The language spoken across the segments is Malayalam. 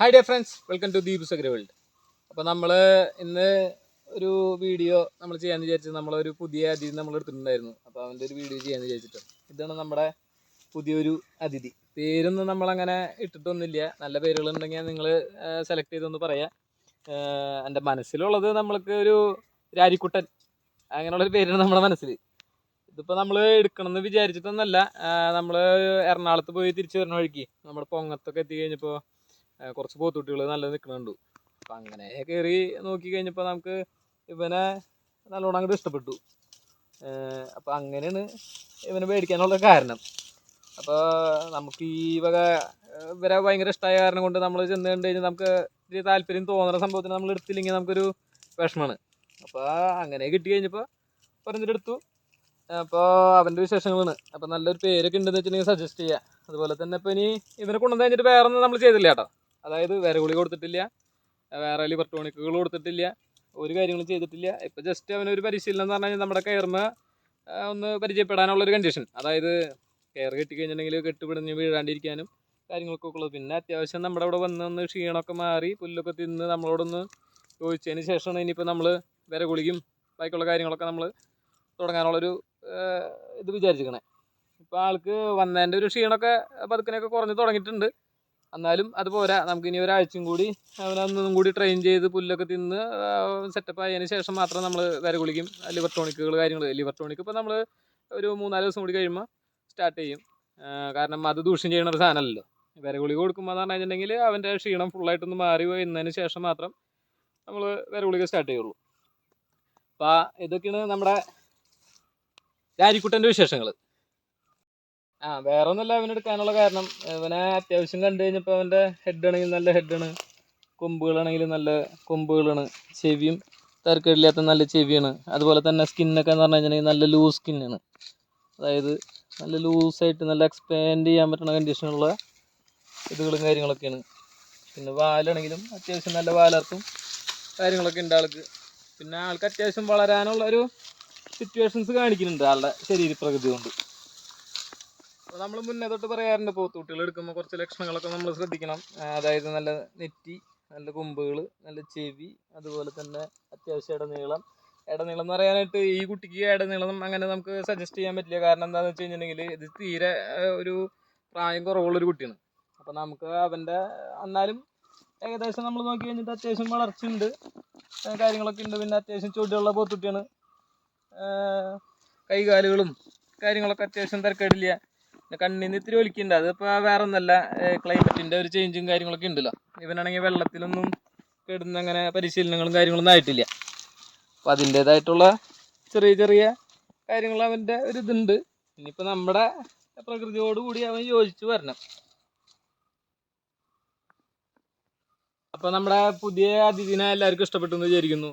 Hi dear friends welcome to Deep Sagra world അപ്പോൾ നമ്മൾ ഇന്ന് ഒരു വീഡിയോ നമ്മൾ ചെയ്യാമെന്ന് വിചാരിച്ചത് നമ്മളൊരു പുതിയ അതിഥി നമ്മൾ എടുത്തിട്ടുണ്ടായിരുന്നു അപ്പോൾ അവന്റെ ഒരു വീഡിയോ ചെയ്യാമെന്ന് വിചാരിച്ചിട്ടുണ്ട് ഇതാണ് നമ്മുടെ പുതിയൊരു അതിഥി. പേരൊന്നും നമ്മളങ്ങനെ ഇട്ടിട്ടൊന്നുമില്ല. നല്ല പേരുകളുണ്ടെങ്കിൽ നിങ്ങൾ സെലക്ട് ചെയ്തൊന്ന് പറയാം. എന്റെ മനസ്സിലുള്ളത് നമ്മൾക്ക് ഒരു രാരിക്കുട്ടൻ അങ്ങനെയുള്ളൊരു പേരാണ് നമ്മുടെ മനസ്സിൽ ഇതിപ്പോൾ നമ്മൾ എടുക്കണമെന്ന് വിചാരിച്ചിട്ടൊന്നല്ല. നമ്മൾ എറണാകുളത്ത് പോയി തിരിച്ചു വരുന്ന വഴിക്ക് നമ്മുടെ പൊങ്ങത്തൊക്കെ എത്തി കഴിഞ്ഞപ്പോൾ കുറച്ച് പോത്തുകുട്ടികൾ നല്ല നിൽക്കുന്നുണ്ട് അപ്പം അങ്ങനെ കയറി നോക്കി കഴിഞ്ഞപ്പോൾ നമുക്ക് ഇവനെ നല്ലോണം അങ്ങോട്ട് ഇഷ്ടപ്പെട്ടു. അപ്പം അങ്ങനെയാണ് ഇവനെ മേടിക്കാനുള്ള കാരണം. അപ്പോൾ നമുക്ക് ഈ വക ഇവരെ ഭയങ്കര ഇഷ്ടമായ കാരണം കൊണ്ട് നമ്മൾ ചെന്ന് കണ്ടു കഴിഞ്ഞാൽ നമുക്ക് ഇത്തിരി താല്പര്യം തോന്നുന്ന സംഭവത്തിന് നമ്മൾ എടുത്തില്ലെങ്കിൽ നമുക്കൊരു വിഷമമാണ് അപ്പോൾ അങ്ങനെ കിട്ടി കഴിഞ്ഞപ്പോൾ പറഞ്ഞിട്ട് എടുത്തു. അപ്പോൾ അവന്റെ വിശേഷങ്ങളാണ്. അപ്പോൾ നല്ലൊരു പേരൊക്കെ ഉണ്ടെന്ന് വെച്ചിട്ടുണ്ടെങ്കിൽ സജസ്റ്റ് ചെയ്യുക അതുപോലെ തന്നെ ഇപ്പോൾ ഇനി ഇവനെ കൊണ്ടുവന്ന് കഴിഞ്ഞിട്ട് വേറെ ഒന്നും നമ്മൾ ചെയ്തില്ല കേട്ടോ. അതായത് വേറെ ഗുളി കൊടുത്തിട്ടില്ല വേറെ ലിബർട്ടോണിക്കുകൾ ടോണിക്കുകൾ കൊടുത്തിട്ടില്ല ഒരു കാര്യങ്ങളും ചെയ്തിട്ടില്ല. ഇപ്പം ജസ്റ്റ് അവനൊരു പരിശീലനം എന്ന് പറഞ്ഞാൽ നമ്മുടെ കയർമ ഒന്ന് പരിചയപ്പെടാനുള്ളൊരു കണ്ടീഷൻ അതായത് കയർ കെട്ടിക്കഴിഞ്ഞിട്ടുണ്ടെങ്കിൽ കെട്ടുപിടിഞ്ഞ് വീഴാണ്ടിരിക്കാനും കാര്യങ്ങൾക്കൊക്കെ ഉള്ളത് പിന്നെ അത്യാവശ്യം നമ്മുടെ അവിടെ വന്ന് ഒന്ന് ക്ഷീണമൊക്കെ മാറി പുല്ലൊക്കെ തിന്ന് നമ്മളോടൊന്ന് ചോദിച്ചതിന് ശേഷമാണ് ഇനിയിപ്പോൾ നമ്മൾ വേറെ കുളിക്കും ബാക്കിയുള്ള കാര്യങ്ങളൊക്കെ നമ്മൾ തുടങ്ങാനുള്ളൊരു ഇത് വിചാരിച്ചിരിക്കണേ. ഇപ്പോൾ ആൾക്ക് വന്നതിന്റെ ഒരു ക്ഷീണമൊക്കെ പതുക്കനെയൊക്കെ കുറഞ്ഞ് തുടങ്ങിയിട്ടുണ്ട്. എന്നാലും അത് പോരാ നമുക്ക് ഇനി ഒരാഴ്ചയും കൂടി അവനൊന്നും കൂടി ട്രെയിൻ ചെയ്ത് പുല്ലൊക്കെ തിന്ന് സെറ്റപ്പ് ആയതിന് ശേഷം മാത്രം നമ്മൾ വിര കുളിക്കും ടോണിക്കുകൾ കാര്യങ്ങൾ ലിവർ ടോണിക്ക് ഇപ്പോൾ നമ്മൾ ഒരു മൂന്നാൽ ദിവസം കൂടി കഴിയുമ്പോൾ സ്റ്റാർട്ട് ചെയ്യും. കാരണം അത് ദൂഷ്യം ചെയ്യുന്ന ഒരു സാധനമല്ലല്ലോ. വിര ഗുളിക കൊടുക്കുമ്പോൾ എന്ന് പറഞ്ഞു കഴിഞ്ഞിട്ടുണ്ടെങ്കിൽ അവന്റെ ക്ഷീണം ഫുള്ളായിട്ടൊന്ന് മാറി വരുന്നതിന് ശേഷം മാത്രം നമ്മൾ വിര ഗുളിക സ്റ്റാർട്ട് ചെയ്യുള്ളൂ. അപ്പോൾ ഇതൊക്കെയാണ് നമ്മുടെ രാജിക്കുട്ടന്റെ വിശേഷങ്ങൾ ആ വേറെ ഒന്നുമല്ല അവനെടുക്കാനുള്ള കാരണം. ഇവനെ അത്യാവശ്യം കണ്ടു കഴിഞ്ഞപ്പോൾ അവന്റെ ഹെഡ് ആണെങ്കിൽ നല്ല ഹെഡാണ് കൊമ്പുകളാണെങ്കിൽ നല്ല കൊമ്പുകളാണ്. ചെവിയും തരക്കേടില്ലാത്ത നല്ല ചെവിയാണ്. അതുപോലെ തന്നെ സ്കിന്നൊക്കെ എന്ന് പറഞ്ഞു കഴിഞ്ഞിട്ടുണ്ടെങ്കിൽ നല്ല ലൂസ് സ്കിന്നാണ് അതായത് നല്ല ലൂസായിട്ട് നല്ല എക്സ്പാൻഡ് ചെയ്യാൻ പറ്റുന്ന കണ്ടീഷനുള്ള ഇതുകളും കാര്യങ്ങളൊക്കെയാണ്. പിന്നെ വാലാണെങ്കിലും അത്യാവശ്യം നല്ല വാലർത്തും കാര്യങ്ങളൊക്കെ ഉണ്ട് ആൾക്ക്. പിന്നെ ആൾക്ക് അത്യാവശ്യം വളരാനുള്ള ഒരു സിറ്റുവേഷൻസ് കാണിക്കുന്നുണ്ട് ആളുടെ ശരീരപ്രകൃതി കൊണ്ട്. നമ്മൾ മുന്നേ തൊട്ട് പറയാറുണ്ട് പോത്തുകുട്ടികൾ എടുക്കുമ്പോൾ കുറച്ച് ലക്ഷണങ്ങളൊക്കെ നമ്മൾ ശ്രദ്ധിക്കണം. അതായത് നല്ല നെറ്റി നല്ല കൊമ്പുകൾ നല്ല ചെവി അതുപോലെ തന്നെ അത്യാവശ്യം ഇടനീളം. ഇടനീളം എന്ന് പറയാനായിട്ട് ഈ കുട്ടിക്ക് ഇടനീളം അങ്ങനെ നമുക്ക് സജസ്റ്റ് ചെയ്യാൻ പറ്റില്ല. കാരണം എന്താണെന്ന് വെച്ച് കഴിഞ്ഞിട്ടുണ്ടെങ്കിൽ ഇത് തീരെ ഒരു പ്രായം കുറവുള്ളൊരു കുട്ടിയാണ്. അപ്പോൾ നമുക്ക് അവന്റെ എന്നാലും ഏകദേശം നമ്മൾ നോക്കി കഴിഞ്ഞിട്ട് അത്യാവശ്യം വളർച്ചയുണ്ട്. കാര്യങ്ങളൊക്കെ ഉണ്ട്. പിന്നെ അത്യാവശ്യം ചൊടിയുള്ള പോത്തുട്ടിയാണ്. കൈകാലുകളും കാര്യങ്ങളൊക്കെ അത്യാവശ്യം തിരക്കേടില്ല. പിന്നെ കണ്ണിന് ഇത്തിരി ഒലിക്കുന്നുണ്ട്. അതിപ്പോൾ വേറെ ഒന്നല്ല ക്ലൈമറ്റിന്റെ ഒരു ചേഞ്ചും കാര്യങ്ങളൊക്കെ ഉണ്ടല്ലോ. ഇവനാണെങ്കിൽ വെള്ളത്തിലൊന്നും കിടന്ന് അങ്ങനെ പരിശീലനങ്ങളും കാര്യങ്ങളൊന്നും ആയിട്ടില്ല. അപ്പൊ അതിന്റേതായിട്ടുള്ള ചെറിയ ചെറിയ കാര്യങ്ങൾ അവന്റെ ഒരു ഇതുണ്ട്. നമ്മുടെ പ്രകൃതിയോട് കൂടി അവൻ യോജിച്ച് വരണം. അപ്പോൾ നമ്മുടെ പുതിയ അതിഥിനെ എല്ലാവർക്കും ഇഷ്ടപ്പെട്ടു എന്ന് വിചാരിക്കുന്നു.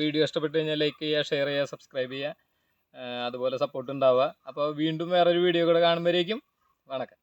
വീഡിയോ ഇഷ്ടപ്പെട്ടു കഴിഞ്ഞാൽ ലൈക്ക് ചെയ്യുക ഷെയർ ചെയ്യുക സബ്സ്ക്രൈബ് ചെയ്യുക. അതുപോലെ സപ്പോർട്ട് ഉണ്ടാവുക. അപ്പോൾ വീണ്ടും വേറൊരു വീഡിയോ കൂടെ കാണുമ്പോഴേക്കും വണക്കം.